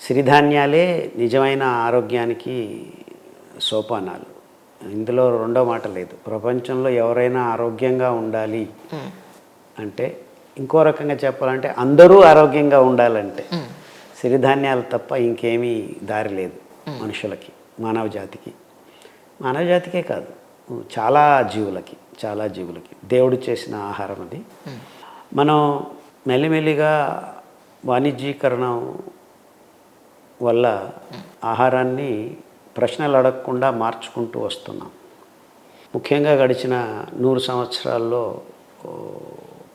సిరిధాన్యాలే నిజమైన ఆరోగ్యానికి సోపానాలు. ఇందులో రెండో మాట లేదు. ప్రపంచంలో ఎవరైనా ఆరోగ్యంగా ఉండాలి అంటే ఇంకో రకంగా చెప్పాలంటే అందరూ ఆరోగ్యంగా ఉండాలంటే సిరిధాన్యాలు తప్ప ఇంకేమీ దారి లేదు మనుషులకి మానవ జాతికి. మానవ జాతికే కాదు చాలా జీవులకి చాలా జీవులకి. దేవుడు చేసిన ఆహారం అది. మనం మెల్లిమెల్లిగా వాణిజ్యీకరణ వల్ల ఆహారాన్ని ప్రశ్నలు అడగకుండా మార్చుకుంటూ వస్తున్నాం. ముఖ్యంగా గడిచిన నూరు సంవత్సరాల్లో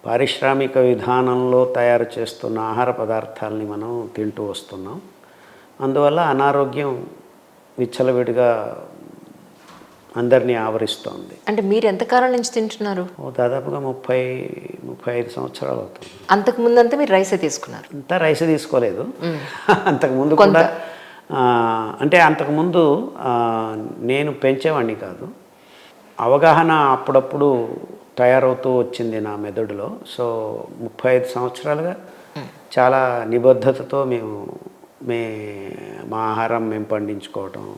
పారిశ్రామిక విధానంలో తయారు చేస్తున్న ఆహార పదార్థాలని మనం తింటూ వస్తున్నాం. అందువల్ల అనారోగ్యం విచ్చలవిడిగా అందరినీ ఆవరిస్తోంది. అంటే మీరు ఎంతకాలం నుంచి తింటున్నారు? దాదాపుగా ముప్పై ముప్పై ఐదు సంవత్సరాలు అవుతుంది. అంతకు ముందంతా మీరు రైసే తీసుకున్నారు. అంతా రైస్ తీసుకోలేదు. అంతకుముందు కూడా ఆ, అంటే అంతకుముందు నేను పెంచేవాడిని కాదు. అవగాహన అప్పుడప్పుడు తయారవుతూ వచ్చింది నా మెదడులో. సో ముప్పై ఐదు సంవత్సరాలుగా చాలా నిబద్ధతతో మేము మే మా ఆహారం మేము పండించుకోవటం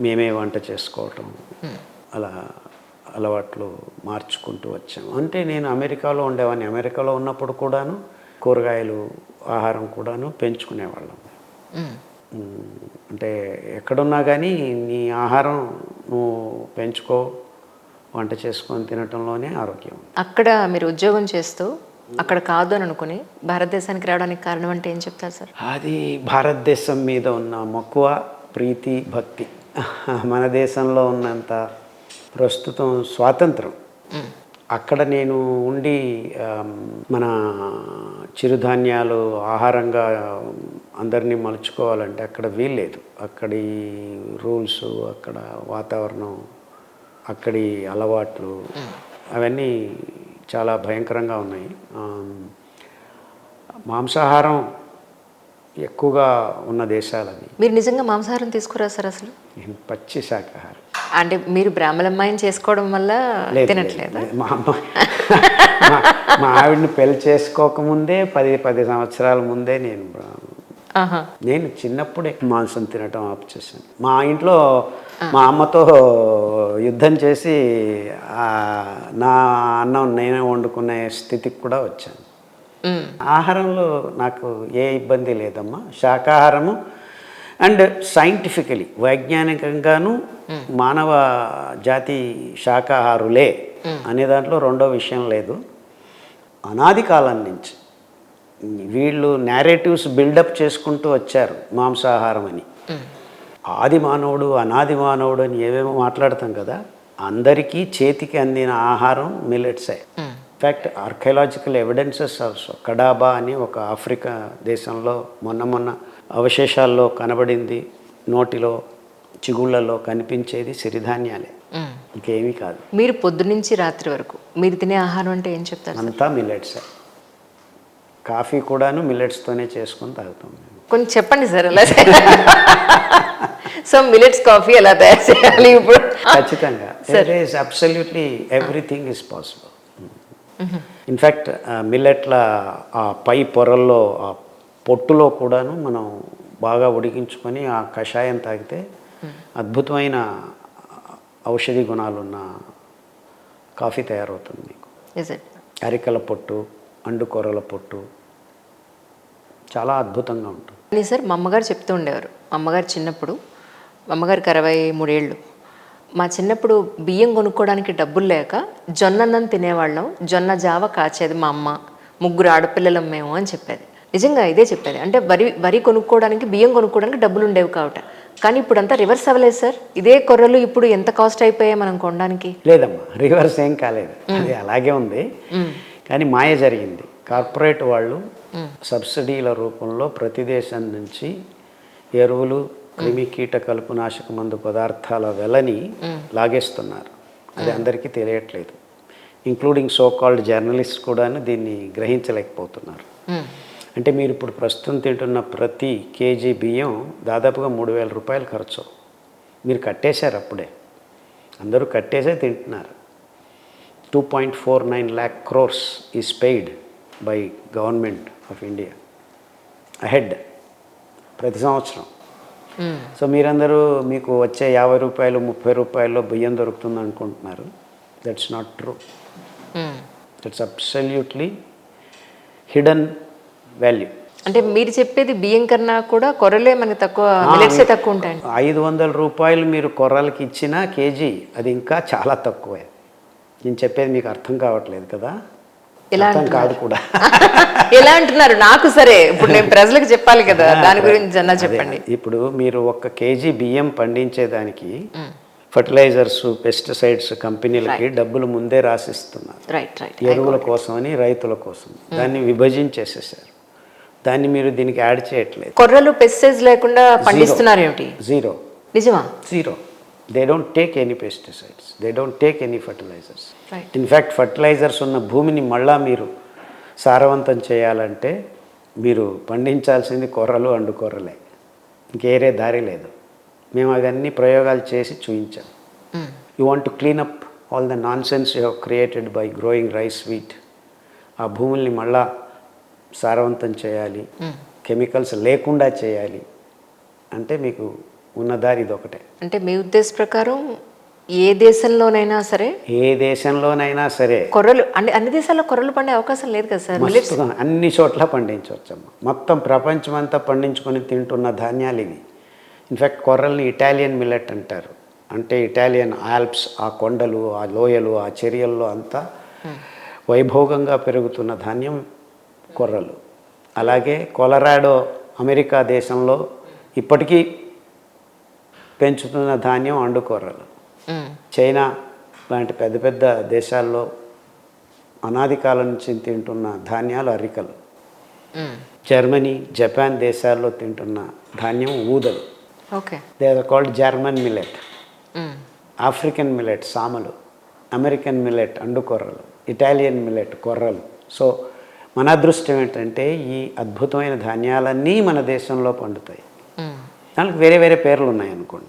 మేమే వంట చేసుకోవటం. అలా అలవాట్లు మార్చుకుంటూ వచ్చాము అంటే నేను అమెరికాలో ఉండేవాడిని. అమెరికాలో ఉన్నప్పుడు కూడాను కూరగాయలు ఆహారం కూడాను పెంచుకునేవాళ్ళం. అంటే ఎక్కడున్నా కానీ నీ ఆహారం నువ్వు పెంచుకో వంట చేసుకొని తినటంలోనే ఆరోగ్యం. అక్కడ మీరు ఉద్యోగం చేస్తూ అక్కడ కాదు అని అనుకుని భారతదేశానికి రావడానికి కారణం అంటే ఏం చెప్తారు సార్? అది భారతదేశం మీద ఉన్న మక్కువ ప్రీతి భక్తి. మన దేశంలో ఉన్నంత ప్రస్తుతం స్వాతంత్రం. అక్కడ నేను ఉండి మన చిరుధాన్యాలు ఆహారంగా అందరినీ మలుచుకోవాలంటే అక్కడ వీల్లేదు. అక్కడి రూల్స్ అక్కడ వాతావరణం అక్కడి అలవాట్లు అవన్నీ చాలా భయంకరంగా ఉన్నాయి. మాంసాహారం ఎక్కువగా ఉన్న దేశాలవి. మీరు నిజంగా మాంసాహారం తీసుకురా సార్ అసలు? నేను పచ్చి శాకాహారం. అంటే మీరు బ్రాహ్మణమ్మాయిని చేసుకోవడం వల్ల లేదు, తినట్లేదా? లేదు. మా అమ్మ మా- ఆవిడని పెళ్ళి చేసుకోకముందే పది పది సంవత్సరాల ముందే నేను నేను చిన్నప్పుడే మాంసం తినటం ఆపు చేశాను మా ఇంట్లో మా అమ్మతో యుద్ధం చేసి నా అన్నం నేనే వండుకునే స్థితికి కూడా వచ్చాను. ఆహారంలో నాకు ఏ ఇబ్బంది లేదమ్మా. శాకాహారము అండ్ సైంటిఫికలీ వైజ్ఞానికంగాను మానవ జాతి శాకాహారులే అనే దాంట్లో రెండో విషయం లేదు. అనాది కాలం నుంచి వీళ్ళు నేరేటివ్స్ బిల్డప్ చేసుకుంటూ వచ్చారు మాంసాహారం అని. ఆది మానవుడు అనాది మానవుడు అని ఏవేమో మాట్లాడతాం కదా అందరికీ చేతికి అందిన ఆహారం మిల్లెట్సే in fact archaeological evidences also కడాబా అని ఒక ఆఫ్రికా దేశంలో మొన్న మొన్న అవశేషాల్లో కనబడింది. నోటిలో చిగుళ్ళలో కనిపించేది సిరిధాన్యాలే. ఇంకేమీ కాదు. మీరు పొద్దునుంచి రాత్రి వరకు మీరు తినే ఆహారం అంటే ఏం చెప్తారు అంతా మిల్లెట్సే కాఫీ కూడాను మిల్లెట్స్తోనే చేసుకొని తాగుతాం కొంచెం చెప్పండి సార్ ఎలా సో మిలెట్స్ కాఫీ ఎలా తయారు చేయాలి ఇప్పుడు? ఖచ్చితంగా. Absolutely everything is possible in fact మిల్లెట్ల ఆ పై పొరల్లో ఆ పొట్టులో కూడాను మనం బాగా ఉడికించుకొని ఆ కషాయం తాగితే అద్భుతమైన ఔషధి గుణాలున్న కాఫీ తయారవుతుంది మీకు. అరికల పొట్టు అండుకొరల పొట్టు చాలా అద్భుతంగా ఉంటుంది. సార్ మా అమ్మగారు చెప్తూ ఉండేవారు. అమ్మగారు చిన్నప్పుడు అమ్మగారికి అరవై మూడేళ్ళు. మా చిన్నప్పుడు బియ్యం కొనుక్కోవడానికి డబ్బులు లేక జొన్న అన్నం తినేవాళ్ళం. జొన్న జావ కాచేది మా అమ్మ. ముగ్గురు ఆడపిల్లలం మేము అని చెప్పేది. నిజంగా ఇదే చెప్పేది. అంటే వరి వరి కొనుక్కోవడానికి బియ్యం కొనుక్కోవడానికి డబ్బులు ఉండేవి కావట. కానీ ఇప్పుడు అంతా రివర్స్ అవ్వలేదు సార్. ఇదే కొర్రలు ఇప్పుడు ఎంత కాస్ట్ అయిపోయాయి మనం కొనడానికి? లేదమ్మా రివర్స్ ఏం కాలేదు. అది అలాగే ఉంది. కానీ మాయ జరిగింది. కార్పొరేట్ వాళ్ళు సబ్సిడీల రూపంలో ప్రతి దేశం నుంచి ఎరువులు క్రిమి కీట కలుపు నాశక మందు పదార్థాల వెలని లాగేస్తున్నారు. అది అందరికీ తెలియట్లేదు. ఇంక్లూడింగ్ సో కాల్డ్ జర్నలిస్ట్ కూడాను దీన్ని గ్రహించలేకపోతున్నారు. అంటే మీరు ఇప్పుడు ప్రస్తుతం తింటున్న ప్రతి కేజీ బియ్యం దాదాపుగా మూడు వేల రూపాయలు ఖర్చు. మీరు కట్టేశారు అప్పుడే. అందరూ కట్టేసే తింటున్నారు. Two point four nine lakh crores is paid by government of India. Ahead ప్రతి సంవత్సరం. సో మీరందరూ మీకు వచ్చే యాభై రూపాయలు ముప్పై రూపాయల్లో బియ్యం దొరుకుతుంది అనుకుంటున్నారు. That's not true. That's absolutely hidden value అంటే మీరు చెప్పేది బియ్యం కన్నా కూడా కొర్రలే మనకి తక్కువ మిలెట్సే తక్కువ ఉంటాయండి. ఐదు వందల రూపాయలు మీరు కొర్రలకి ఇచ్చిన కేజీ అది ఇంకా చాలా తక్కువే. నేను చెప్పేది మీకు అర్థం కావట్లేదు కదా? అర్థం కాదు కూడా. ఎలా అంటున్నారు? నాకు సరే. ఇప్పుడు నేను ప్రజలకు చెప్పాలి కదా. దాని గురించి అన్న చెప్పండి. ఇప్పుడు మీరు ఒక కేజీ బియ్యం పండించేదానికి ఫర్టిలైజర్స్ పెస్టిసైడ్స్ కంపెనీలకి డబ్బులు ముందే రాసిస్తున్నారు. రైట్ రైట్ ఎరువుల కోసమని రైతుల కోసం. దాన్ని విభజించేసేసారు. దాన్ని మీరు దీనికి యాడ్ చేయట్లేదు. కొర్రలు పెస్టిసైడ్స్ లేకుండా పండిస్తున్నారు ఏమిటి? జీరో నిజమా? Zero they don't take any pesticides they don't take any fertilisers right in fact fertilisers ఉన్న భూమిని మళ్ళా మీరు సారవంతం చేయాలంటే మీరు పండించాల్సింది కొర్రలు అండు కొర్రలే. ఇంకేరే దారి లేదు. మేము అవన్నీ ప్రయోగాలు చేసి చూపించాం you want to clean up all the nonsense you created by growing rice wheat ఆ భూముల్ని మళ్ళా సారవంతం చేయాలి. కెమికల్స్ లేకుండా చేయాలి. అంటే మీకు ఉన్న దారి ఇదొకటే అంటే మీ ఉద్దేశ ప్రకారం ఏ దేశంలోనైనా సరే ఏ దేశంలోనైనా సరే కొర్రలు అన్ని అన్ని దేశాల్లో కొర్రలు పండే అవకాశం లేదు కదా సార్? అన్ని చోట్ల పండించవచ్చమ్మా. మొత్తం ప్రపంచమంతా పండించుకొని తింటున్న ధాన్యాలు ఇవి. ఇన్ఫ్యాక్ట్ కొర్రల్ని ఇటాలియన్ మిల్లెట్ అంటారు. అంటే ఇటాలియన్ ఆల్ప్స్ ఆ కొండలు ఆ లోయలు ఆ చర్యల్లో అంతా వైభోగంగా పెరుగుతున్న ధాన్యం కొర్రలు. అలాగే కొలరాడో అమెరికా దేశంలో ఇప్పటికీ పెంచుతున్న ధాన్యం అండు కొర్రలు మ్మ్. చైనా లాంటి పెద్ద పెద్ద దేశాల్లో అనాది కాలం నుంచి తింటున్న ధాన్యాలు అరికలు. జర్మనీ జపాన్ దేశాల్లో తింటున్న ధాన్యం ఊదలు. Okay. They are called German millet. African millet సామలు. అమెరికన్ మిలెట్ అండుకొర్రలు ఇటాలియన్ మిలెట్ కొర్రలు. సో మన అదృష్టం ఏంటంటే ఈ అద్భుతమైన ధాన్యాలన్నీ మన దేశంలో పండుతాయి. దానికి వేరే వేరే పేర్లు ఉన్నాయి అనుకోండి.